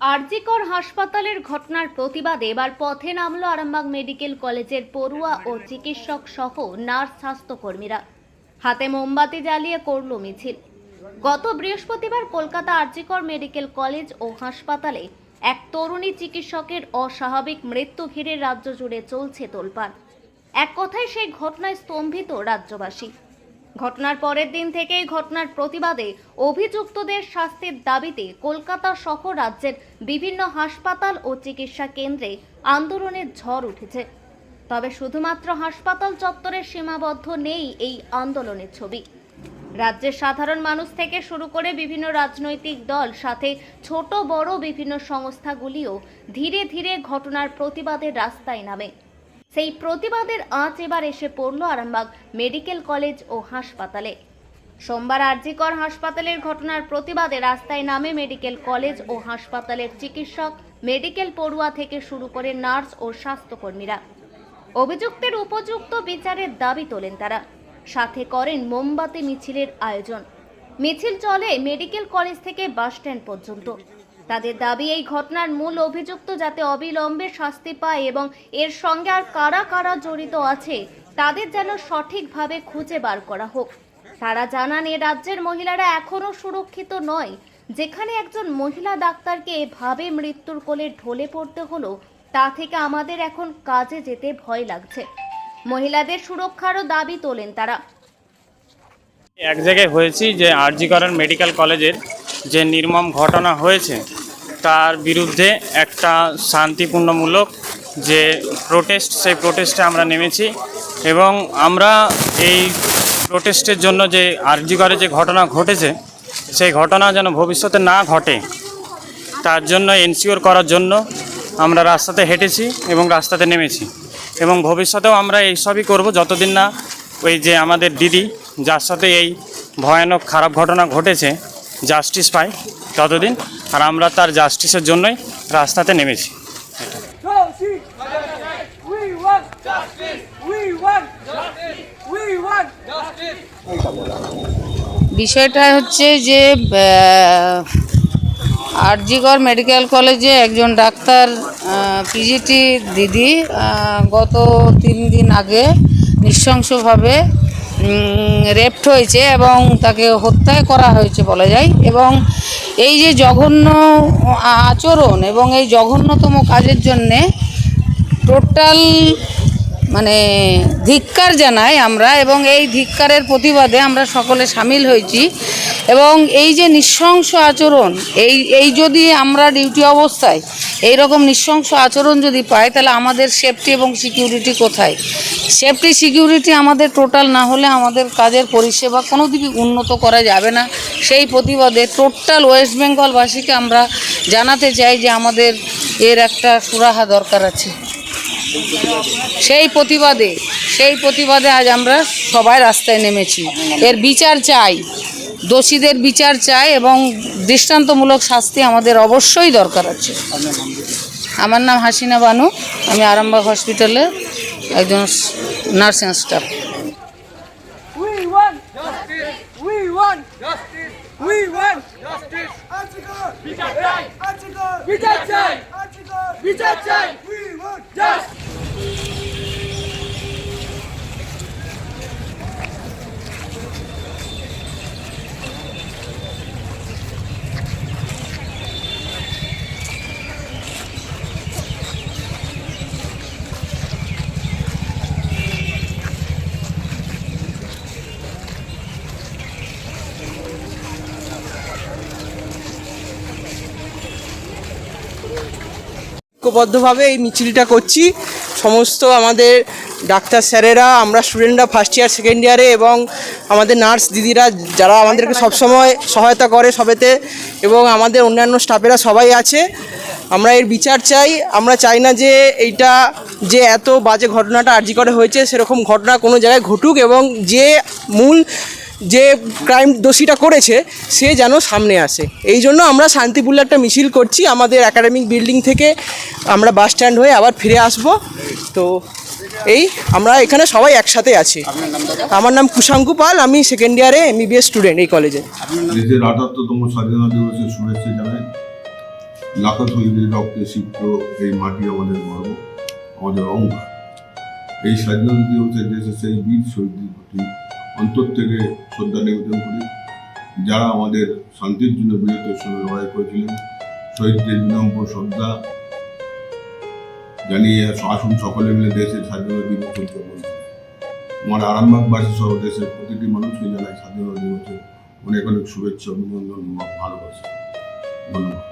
আরজিকর হাসপাতালের ঘটনার প্রতিবাদে এবার পথে নামলো আরামবাগ মেডিকেল কলেজের পড়ুয়া ও চিকিৎসক সহ নার্স স্বাস্থ্যকর্মীরা। হাতে মোমবাতি জ্বালিয়ে করল মিছিল। গত বৃহস্পতিবার কলকাতা আরজিকর মেডিকেল কলেজ ও হাসপাতালে এক তরুণী চিকিৎসকের অস্বাভাবিক মৃত্যু ঘিরে রাজ্য জুড়ে চলছে তোলপাড়। এক কথায় সেই ঘটনায় স্তম্ভিত রাজ্যবাসী। ঘটনার পরের দিন থেকেই ঘটনার প্রতিবাদে অভিযুক্তদের শাস্তির দাবিতে কলকাতা সহ রাজ্যের বিভিন্ন হাসপাতাল ও চিকিৎসা কেন্দ্রে আন্দোলনের ঝড় উঠেছে। তবে শুধুমাত্র হাসপাতাল চত্বরে সীমাবদ্ধ নেই এই আন্দোলনের ছবি। রাজ্যের সাধারণ মানুষ থেকে শুরু করে বিভিন্ন রাজনৈতিক দল, সাথে ছোট বড় বিভিন্ন সংস্থাগুলিও ধীরে ধীরে ঘটনার প্রতিবাদে রাস্তায় নামে। সেই প্রতিবাদের আঁচ এবার এসে পড়ল আরামবাগ মেডিকেল কলেজ ও হাসপাতালে। সোমবার আরজিকর হাসপাতালের ঘটনার প্রতিবাদে রাস্তায় নামে মেডিকেল কলেজ ও হাসপাতালের চিকিৎসক, মেডিকেল পড়ুয়া থেকে শুরু করে নার্স ও স্বাস্থ্যকর্মীরা। অভিযুক্তের উপযুক্ত বিচারের দাবি তোলেন তারা। সাথে করেন মোমবাতি মিছিলের আয়োজন। মিছিল চলে মেডিকেল কলেজ থেকে বাস স্ট্যান্ড পর্যন্ত। তাদের দাবি, এই ঘটনার মূল অভিযুক্ত যাতে অবিলম্বে শাস্তি পায় এবং এর সঙ্গে আর কারা কারা জড়িত আছে, তাদের যেন সঠিকভাবে খুঁজে বার করা হোক। তারা জানান, এ রাজ্যের মহিলারা এখনও সুরক্ষিত নয়। যেখানে একজন মহিলা ডাক্তারকে এভাবে মৃত্যুর কোলে ঢলে পড়তে হলো, তা থেকে আমাদের এখন কাজে যেতে ভয় লাগছে। মহিলাদের সুরক্ষারও দাবি তোলেন তারা। এক জায়গায় হয়েছি যে আরজি মেডিকেল কলেজের যে নির্মম ঘটনা হয়েছে তার বিরুদ্ধে একটা শান্তিপূর্ণমূলক যে প্রোটেস্ট সেই প্রোটেস্টে আমরা নেমেছি এবং আমরা এই প্রোটেস্টের জন্য যে আরজি করে যে ঘটনা ঘটেছে, সেই ঘটনা যেন ভবিষ্যতে না ঘটে, তার জন্য এনসিওর করার জন্য আমরা রাস্তাতে হেঁটেছি এবং রাস্তাতে নেমেছি। এবং ভবিষ্যতেও আমরা এইসবই করব যতদিন না ওই যে আমাদের দিদি, যার সাথে এই ভয়ানক খারাপ ঘটনা ঘটেছে জাস্টিস পায়, ততদিন আর আমরা তার জাস্টিসের জন্যই রাস্তাতে নেমেছি! বিষয়টা হচ্ছে যে আরজিগড় মেডিকেল কলেজে একজন ডাক্তার পিজিটি দিদি গত তিন দিন আগে নৃশংসভাবে রেপ্ট হয়েছে এবং তাকে হত্যা করা হয়েছে বলা যায় এবং এই যে জঘন্য আচরণ এবং এই জঘন্যতম কাজের জন্যে টোটাল মানে ধিক্কার জানাই আমরা এবং এই ধিক্কারের প্রতিবাদে আমরা সকলে সামিল হয়েছি। এবং এই যে নৃশংস আচরণ, এই এই যদি আমরা ডিউটি অবস্থায় এই রকম নৃশংস আচরণ যদি পাই, তাহলে আমাদের সেফটি এবং সিকিউরিটি কোথায়? সেফটি সিকিউরিটি আমাদের টোটাল না হলে আমাদের কাজের পরিষেবা কোনো দিকে উন্নত করা যাবে না। সেই প্রতিবাদে টোটাল ওয়েস্ট বেঙ্গলবাসীকে আমরা জানাতে চাই যে আমাদের এর একটা সুরাহা দরকার আছে। সেই প্রতিবাদে সেই প্রতিবাদে আজ আমরা সবাই রাস্তায় নেমেছি এর বিচার চাই দোষীদের বিচার চাই এবং দৃষ্টান্তমূলক শাস্তি আমাদের অবশ্যই দরকার আছে আমার নাম হাসিনা বানু আমি আরামবাগ হসপিটালে একজন nursing staff We want justice! We want justice! We want justice! Article! বিচার চাই! বিচার চাই! বিচার চাই! ঐক্যবদ্ধভাবে এই মিছিলটা করছি। সমস্ত আমাদের ডাক্তার স্যারেরা আমরা স্টুডেন্টরা ফার্স্ট ইয়ার সেকেন্ড ইয়ারে এবং আমাদের নার্স দিদিরা যারা আমাদেরকে সবসময় সহায়তা করে সবেতে এবং আমাদের অন্যান্য স্টাফেরা সবাই আছে। আমরা এর বিচার চাই। আমরা চাই না যে এইটা যে এত বাজে ঘটনাটা আর্জি করে হয়েছে সেরকম ঘটনা কোনো জায়গায় ঘটুক এবং যে মূল যে ক্রাইম দোষীটা করেছে, সে যেন সামনে আসে। এই জন্য আমরা শান্তিপূর্ণ একটা মিছিল করছি। আমাদের একাডেমিক বিল্ডিং থেকে আমরা বাস স্ট্যান্ড হয়ে আবার ফিরে আসব। তো এই, আমরা এখানে সবাই একসাথে আছি। আমার নাম কুশাঙ্কু পাল, আমি সেকেন্ড ইয়ারে এমবিবিএস স্টুডেন্ট এই কলেজে দিবসের এই আমাদের অঙ্গার এই স্বাধীনতা দিবসে দেশের সেই বীর শহীদদের প্রতি অন্তর থেকে শ্রদ্ধা নিবেদন করি। যারা আমাদের শান্তির জন্য বীরত্বের সঙ্গে লড়াই করেছিলেন, শহীদদের বিনম্র শ্রদ্ধা জানিয়ে আসুন সকলে মিলে দেশের স্বাধীনতা দিবস উদযাপন আমার আরামবাগবাসী সহ দেশের প্রতিটি মানুষকে জানাই স্বাধীনতা দিবসের অনেক অনেক শুভেচ্ছা, অভিনন্দন ভালোবাসা। ধন্যবাদ।